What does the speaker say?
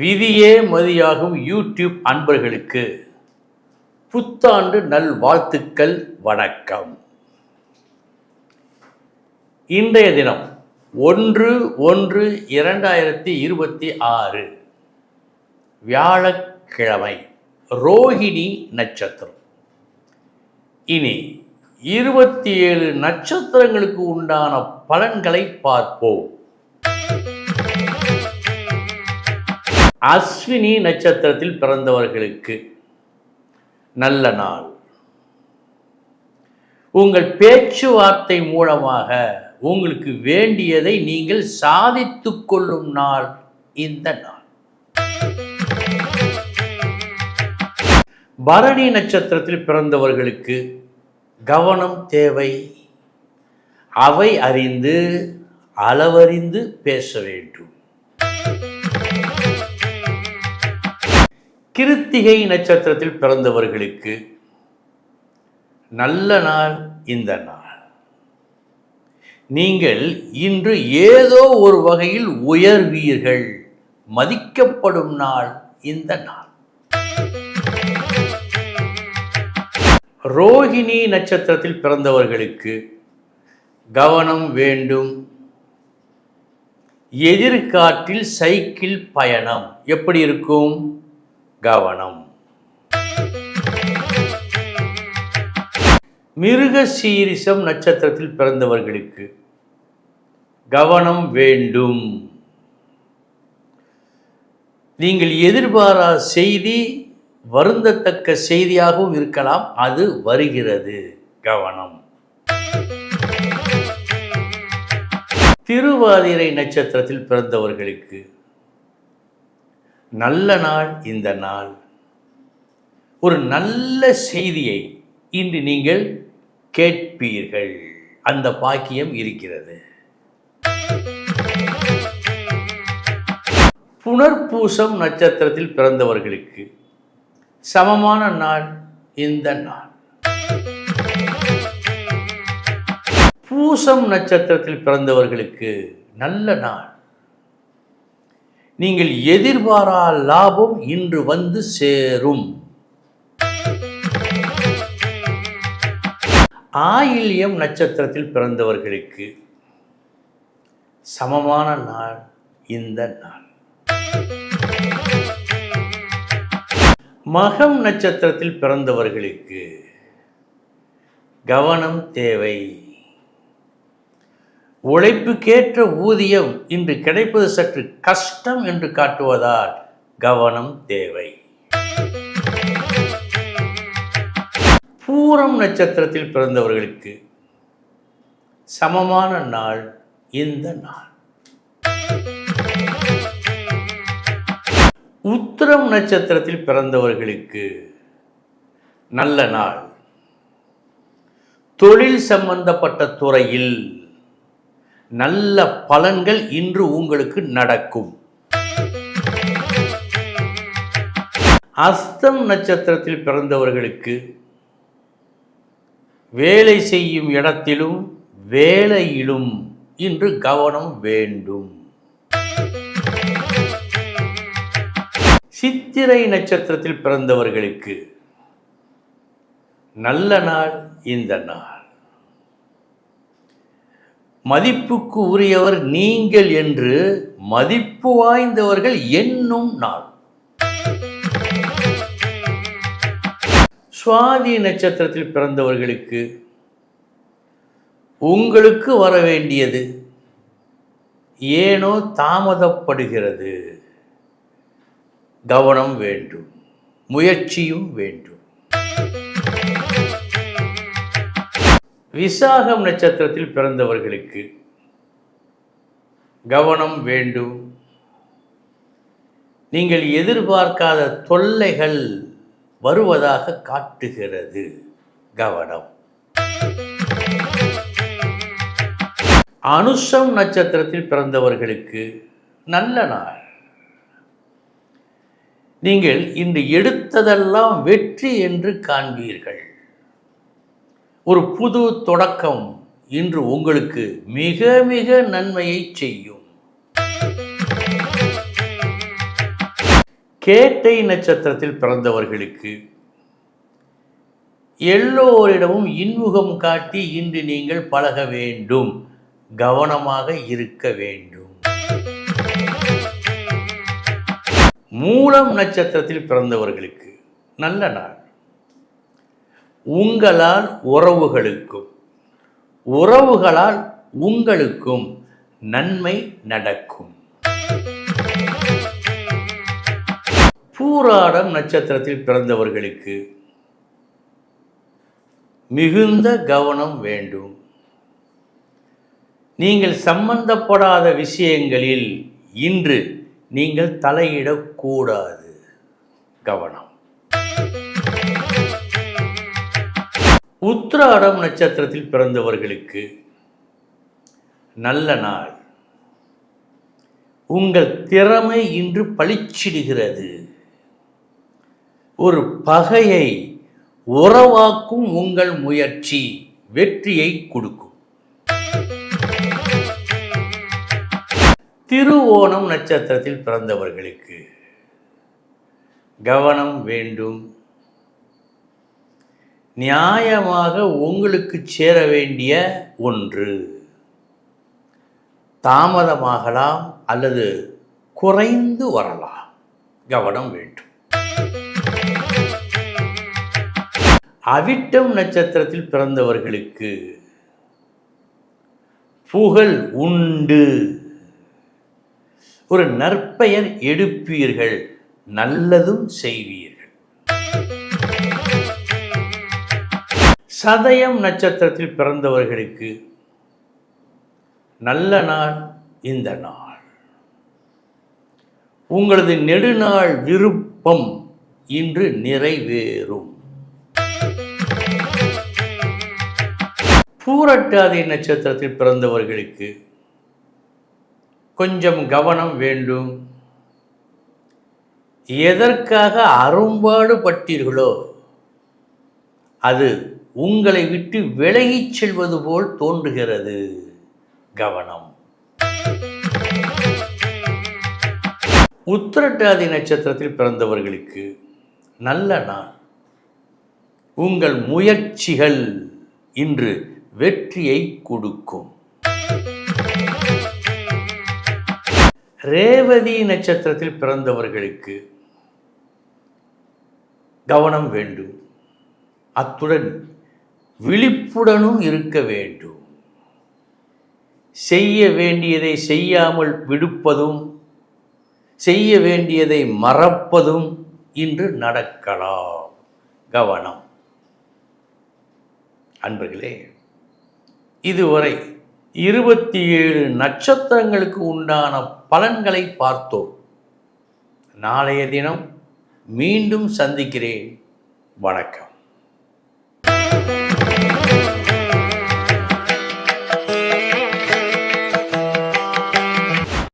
விதியே மதியாகும் யூடியூப் அன்பர்களுக்கு. புத்தாண்டு நல்வாழ்த்துக்கள் வணக்கம். இன்றைய தினம் ஒன்று ஒன்று இரண்டாயிரத்தி இருபத்தி ஆறு. வியாழக்கிழமை ரோஹிணி நட்சத்திரம். இனி இருபத்தி ஏழு நட்சத்திரங்களுக்கு உண்டான பலன்களை பார்ப்போம். அஸ்வினி நட்சத்திரத்தில் பிறந்தவர்களுக்கு நல்ல நாள். உங்கள் பேச்சுவார்த்தை மூலமாக உங்களுக்கு வேண்டியதை நீங்கள் சாதித்து கொள்ளும் நாள் இந்த நாள். பரணி நட்சத்திரத்தில் பிறந்தவர்களுக்கு கவனம் தேவை. அவை அறிந்து அளவறிந்து பேச வேண்டும். கிருத்திகை நட்சத்திரத்தில் பிறந்தவர்களுக்கு நல்ல நாள் இந்த நாள். நீங்கள் இன்று ஏதோ ஒரு வகையில் உயர்வீர்கள் மதிக்கப்படும் நாள் இந்த நாள். ரோகிணி நட்சத்திரத்தில் பிறந்தவர்களுக்கு கவனம் வேண்டும். எதிர்காற்றில் சைக்கிள் பயணம் எப்படி இருக்கும்? கவனம். மிருக சீரிசம் நட்சத்திரத்தில் பிறந்தவர்களுக்கு கவனம் வேண்டும். நீங்கள் எதிர்பாரா செய்தி வருந்தத்தக்க செய்தியாகவும் இருக்கலாம் அது வருகிறது. கவனம். திருவாதிரை நட்சத்திரத்தில் பிறந்தவர்களுக்கு நல்ல நாள் இந்த நாள். ஒரு நல்ல செய்தியை இன்று நீங்கள் கேட்பீர்கள். அந்த பாக்கியம் இருக்கிறது. புனர்பூசம் நட்சத்திரத்தில் பிறந்தவர்களுக்கு சமமான நாள் இந்த நாள். பூசம் நட்சத்திரத்தில் பிறந்தவர்களுக்கு நல்ல நாள். நீங்கள் எதிர்பாரா லாபம் இன்று வந்து சேரும். ஆயில்யம் நட்சத்திரத்தில் பிறந்தவர்களுக்கு சமமான நாள் இந்த நாள். மகம் நட்சத்திரத்தில் பிறந்தவர்களுக்கு கவனம் தேவை. உழைப்புக்கேற்ற ஊதியம் இன்று கிடைப்பது சற்று கஷ்டம் என்று காட்டுவதால் கவனம் தேவை. பூரம் நட்சத்திரத்தில் பிறந்தவர்களுக்கு சமமான நாள் இந்த நாள். உத்திரம் நட்சத்திரத்தில் பிறந்தவர்களுக்கு நல்ல நாள். தொழில் சம்பந்தப்பட்ட துறையில் நல்ல பலன்கள் இன்று உங்களுக்கு நடக்கும். அஸ்தம் நட்சத்திரத்தில் பிறந்தவர்களுக்கு வேலை செய்யும் இடத்திலும் வேலையிலும் இன்று கவனம் வேண்டும். சித்திரை நட்சத்திரத்தில் பிறந்தவர்களுக்கு நல்ல நாள் இந்த நாள். மதிப்புக்கு உரியவர் நீங்கள் என்று மதிப்பு வாய்ந்தவர்கள் என்னும் நாள். சுவாதி நட்சத்திரத்தில் பிறந்தவர்களுக்கு உங்களுக்கு வர வேண்டியது ஏனோ தாமதப்படுகிறது. கவனம் வேண்டும் முயற்சியும் வேண்டும். விசாகம் நட்சத்திரத்தில் பிறந்தவர்களுக்கு கவனம் வேண்டும். நீங்கள் எதிர்பார்க்காத தொல்லைகள் வருவதாக காட்டுகிறது. கவனம். அனுஷம் நட்சத்திரத்தில் பிறந்தவர்களுக்கு நல்ல நாள். நீங்கள் இன்று எடுத்ததெல்லாம் வெற்றி என்று காண்பீர்கள். ஒரு புது தொடக்கம் இன்று உங்களுக்கு மிக மிக நன்மையை செய்யும். கேட்டை நட்சத்திரத்தில் பிறந்தவர்களுக்கு எல்லோரிடமும் இன்முகம் காட்டி இன்று நீங்கள் பழக வேண்டும் கவனமாக இருக்க வேண்டும். மூலம் நட்சத்திரத்தில் பிறந்தவர்களுக்கு நல்ல நாள். உங்களால் உறவுகளுக்கும் உறவுகளால் உங்களுக்கும் நன்மை நடக்கும். பூராடம் நட்சத்திரத்தில் பிறந்தவர்களுக்கு மிகுந்த கவனம் வேண்டும். நீங்கள் சம்பந்தப்படாத விஷயங்களில் இன்று நீங்கள் தலையிடக்கூடாது கவனம். உத்திராடம் நட்சத்திரத்தில் பிறந்தவர்களுக்கு நல்ல நாள். உங்கள் திறமை இன்று பளிச்சிடுகிறது. ஒரு பகையை உறவாக்கும் உங்கள் முயற்சி வெற்றியை கொடுக்கும். திருவோணம் நட்சத்திரத்தில் பிறந்தவர்களுக்கு கவனம் வேண்டும். நியாயமாக உங்களுக்கு சேர வேண்டிய ஒன்று. தாமதமாகலாம் அல்லது குறைந்து வரலாம். கவனம் வேண்டும். அவிட்டம் நட்சத்திரத்தில் பிறந்தவர்களுக்கு புகழ் உண்டு. ஒரு நற்பெயர் எடுப்பீர்கள் நல்லதும் செய்வீர்கள் சதயம் நட்சத்திரத்தில் பிறந்தவர்களுக்கு நல்ல நாள் இந்த நாள். உங்களது நெடுநாள் விருப்பம் இன்று நிறைவேறும். பூரட்டாதி நட்சத்திரத்தில் பிறந்தவர்களுக்கு கொஞ்சம் கவனம் வேண்டும். எதற்காக அரும்பாடு பட்டீர்களோ அது உங்களை விட்டு விலகிச் செல்வது போல் தோன்றுகிறது. கவனம். உத்திரட்டாதி நட்சத்திரத்தில் பிறந்தவர்களுக்கு நல்ல நாள். உங்கள் முயற்சிகள் இன்று வெற்றியை கொடுக்கும். ரேவதி நட்சத்திரத்தில் பிறந்தவர்களுக்கு கவனம் வேண்டும். அத்துடன் விழிப்புடனும் இருக்க வேண்டும். செய்ய வேண்டியதை செய்யாமல் விடுப்பதும் செய்ய வேண்டியதை மறப்பதும் இன்று நடக்கலாம். கவனம். அன்பர்களே இதுவரை இருபத்தி ஏழு நட்சத்திரங்களுக்கு உண்டான பலன்களை பார்த்தோம். நாளைய தினம் மீண்டும் சந்திக்கிறேன். வணக்கம்.